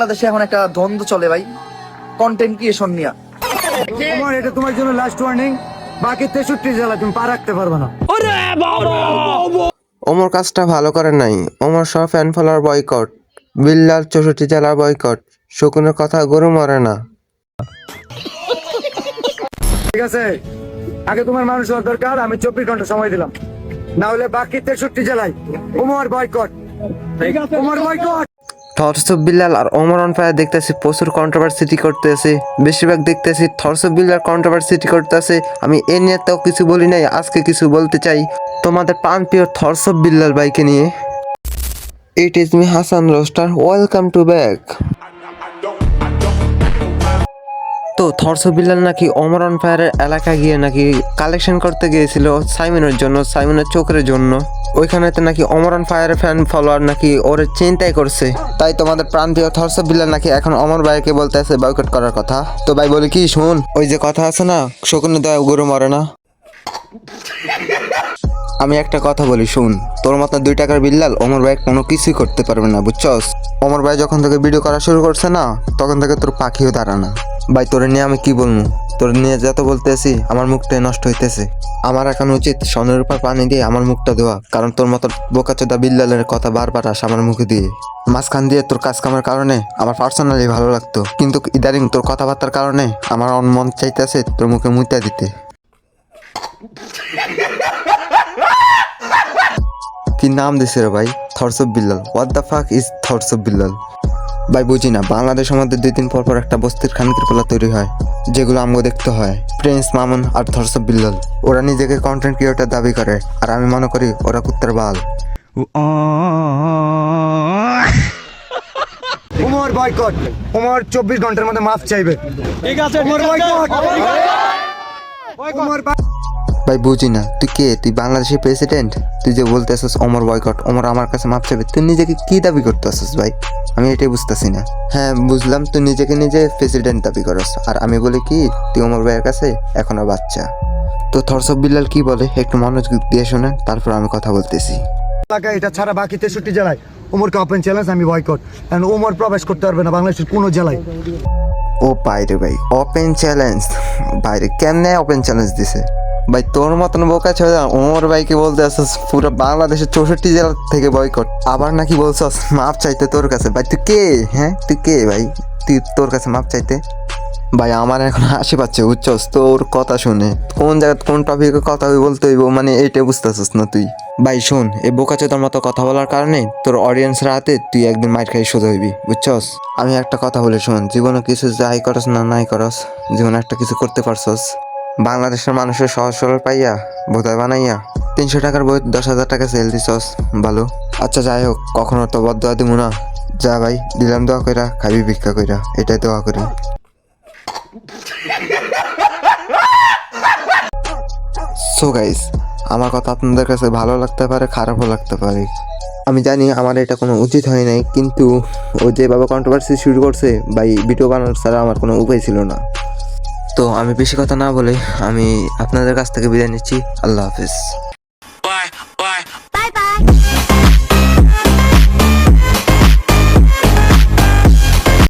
বাংলাদেশে এখন একটা দ্বন্দ্ব চলে ভাই। কন্টেন্ট ক্রিয়েশন নিয়ে। তোমার এটা তোমার জন্য লাস্ট ওয়ার্নিং বাকি তেষট্টি জেলা তুমি পা রাখতে পারবে না। ওমর কাজটা ভালো করে নাই। ওমর সব ফ্যান ফলোয়ার বয়কট বিল্লাল চৌষট্টি জেলার বয়কট শকুনের কথা গরু মরে না। ঠিক আছে? আগে তোমার মানুষ হওয়ার দরকার আমি চব্বিশ ঘণ্টা সময় দিলাম। না হলে বাকি তেষট্টি জেলায় Umar boycott Umar boycott Thors of Billal R Omar on fire দেখতেছি প্রচুর কন্ট্রোভার্সিটি করতেছে। বেশিরভাগ দেখতেছি থরসব বিল্লাল কন্ট্রোভার্সিটি করতেছে। আমি এ নিয়ে তো কিছু বলি নাই, আজকে কিছু বলতে চাই। তোমাদের পান প্রিয় থরসব বিল্লাল বাইকে নিয়ে। It is me Hasan roaster welcome to back তো থর্স বিল্লাল নাকি অমর অন ফায়ারের এলাকা গিয়ে নাকি কালেকশন করতে গিয়েছিল সাইমনের জন্য, সাইমনের চোখের জন্য। ওইখানেতে নাকি অমর অন ফায়ারের ফ্যান ফলোয়ার নাকি ওরে চিন্তাই করছে। তাই তোমাদের প্রান্তীয় থর্স বিল্লাল নাকি এখন অমর ভাইকে বলতে আছে বয়কট করার কথা। তো ভাই বলি কি শুন ওই যে কথা আছে না শকুনের দয়া, গরু মরে না। আমি একটা কথা বলি, শুন। তোর মতো দুই টাকার বিল্লাল অমর ভাই কোনো কিছুই করতে পারবে না, বুঝছস? অমর ভাই যখন থেকে ভিডিও করা শুরু করছে না, তখন থেকে তোর পাখিও দাঁড়া না। ভাই, তোর নিয়ে আমি কি বলব? তোর নিয়ে যত বলতেছি, আমার মুখটাই নষ্ট হইতেছে। আমার এখন উচিত সনের উপর পানি দিয়ে আমার মুখটা ধোয়া, কারণ তোর মতো বোকাচোদা বিল্লালের কথা বারবার আস আমার মুখে দিয়ে। মাঝখান দিয়ে তোর কাজ কামের কারণে আমার পার্সোনালি ভালো লাগতো, কিন্তু ইদারিং তোর কথাবার্তার কারণে আমার মন চাইতেছে তোর মুখে মুইতা দিতে। নাম দিছে রে ভাই? Thors of Billal. What the fuck is Thors of Billal? ভাই বুঝি না। বাংলাদেশের মধ্যে দুই দিন পর পর একটা বস্তির খানকির পোলা তৈরি হয় যেগুলো আমগো দেখতে হয়। প্রিন্স মামুন আর থরস অফ বিল্লাল। ওরা নিজেকে কন্টেন্ট ক্রিয়েটার দাবি করে আর আমি মনে করি ওরা কুত্তার বাল। উমর বয়কট উমর চব্বিশ ঘণ্টার মধ্যে মাফ চাইবে। ঠিক আছে উমর বয়কট উমর ভাই বুঝি না। তুই কে? তুই বাংলাদেশের প্রেসিডেন্ট তুই যে বলতে আসছিস অমর বয়কট অমর আমার কাছে মাপ চাবে তুই নিজেকে কি দাবি করতে আসছিস ভাই? আমি এটাই বুঝতেছি না। হ্যাঁ বুঝলাম তুই নিজেকে নিজে প্রেসিডেন্ট দাবি করস। আর আমি বলি কি তুই অমর ভাইয়ের কাছে এখনও বাচ্চা। তো থরসব বিল্লাল কি বলে? একটু মনোযোগ দিয়ে শোনেন তারপর আমি কথা বলতেছি। এলাকা এটা ছাড়া বাকি তেষট্টি জেলায় উমরকে ওপেন চ্যালেঞ্জ আমি বয়কট। কারণ ওমর প্রবেশ করতে পারবে না বাংলাদেশের কোনো জেলায়। ও বাইরে ভাই ওপেন চ্যালেঞ্জ বাইরে কেমনে ওপেন চ্যালেঞ্জ দিছে? ভাই, তোর মতন বোকা ছেড়ে ওমর ভাইকে বলতে আসছিস, পুরো বাংলাদেশের চৌষট্টি জেলা থেকে বয়কট আবার নাকি বলছস, মাপ চাইতে তোর কাছে। ভাই, তুই কে? হ্যাঁ তুই কে ভাই? তুই তোর কাছে মাপ চাইতে? ভাই, আমার এখন হাসি পাচ্ছে, বুঝছস? তোর কথা শুনে। কোন জায়গায় কোন টপিকে কথা বলতে হইব মানে এইটা বুঝতেছিস না তুই? ভাই, শোন, এই বোকাচোদার মতো কথা বলার কারণে তোর অডিয়েন্সের হাতে তুই একদিন মাইর খাই সোজা হইবি, বুঝছস? আমি একটা কথা বলে, শোন, জীবনে কিছু যাই করস না নাই করস, জীবনে একটা কিছু করতে পারছস। বাংলাদেশের মানুষের সহজ সরল পাইয়া বোধহয় বানাইয়া তিনশো টাকার বই, দশ হাজার টাকা সেল দিছস ভালো আচ্ছা যাই হোক, কখনো তো বদয়া দিব না। যা ভাই, দিলাম দোয়া কইরা, খাবি ভিক্ষা কইরা, এটাই দোয়া করি। সো গাইস আমার কথা আপনাদের কাছে ভালো লাগতে পারে, খারাপও লাগতে পারে। আমি জানি আমার এটা কোনো উচিত হয় নাই, কিন্তু ও যেভাবে কন্ট্রোভার্সি শুরু করছে বা ভিডিও বানানোর ছাড়া আমার কোনো উপায় ছিল না। তো আমি বেশি কথা না বলে আমি আপনাদের কাছ থেকে বিদায় নিচ্ছি। আল্লাহ হাফিজ।